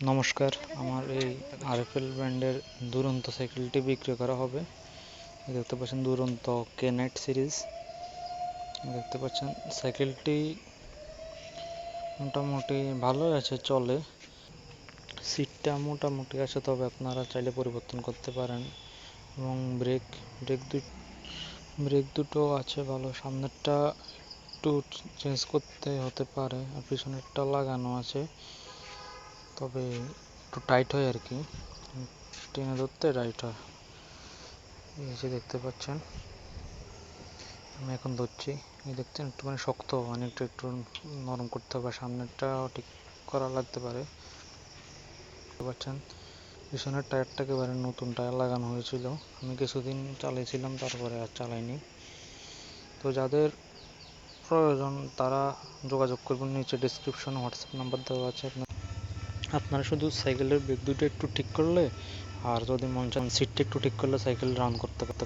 নমস্কার, আমার এই আরএফএল ব্র্যান্ডের দুরন্ত সাইকেলটি বিক্রি করা হবে। দেখতে পাচ্ছেন দুরন্ত কে নাইট সিরিজ দেখতে পাচ্ছেন সাইকেলটি মোটামুটি ভালোই আছে, চলে। সিটটা মোটামুটি আছে, তবে আপনারা চাইলে পরিবর্তন করতে পারেন। এবং ব্রেক ব্রেক দু ব্রেক দুটো আছে ভালো। সামনেরটা একটু চেঞ্জ করতে হতে পারে, আর পিছনেরটা লাগানো আছে। তবে একটু টাইট হয় আর কি। টেনে ধরতে টাইট হয়। এই যে দেখতে পাচ্ছেন, আমি এখন ধরছি। এই দেখছেন, একটুখানি শক্ত অনেকটা একটু নরম করতে হবে সামনেরটাও ঠিক করা লাগতে পারে। পাচ্ছেন, পিছনের টায়ারটা একেবারে নতুন টায়ার লাগানো হয়েছিল। আমি কিছুদিন চালিয়েছিলাম, তারপরে আর চালাইনি। তো যাদের প্রয়োজন, তারা যোগাযোগ করবেন। নিচে ডিসক্রিপশনে হোয়াটসঅ্যাপ নাম্বার দেওয়া আছে। আপনারা শুধু সাইকেলের ব্রেক দুটো একটু ঠিক করলে, আর যদি মন চান সিটটা একটু ঠিক করলে সাইকেল রান করতে পারতে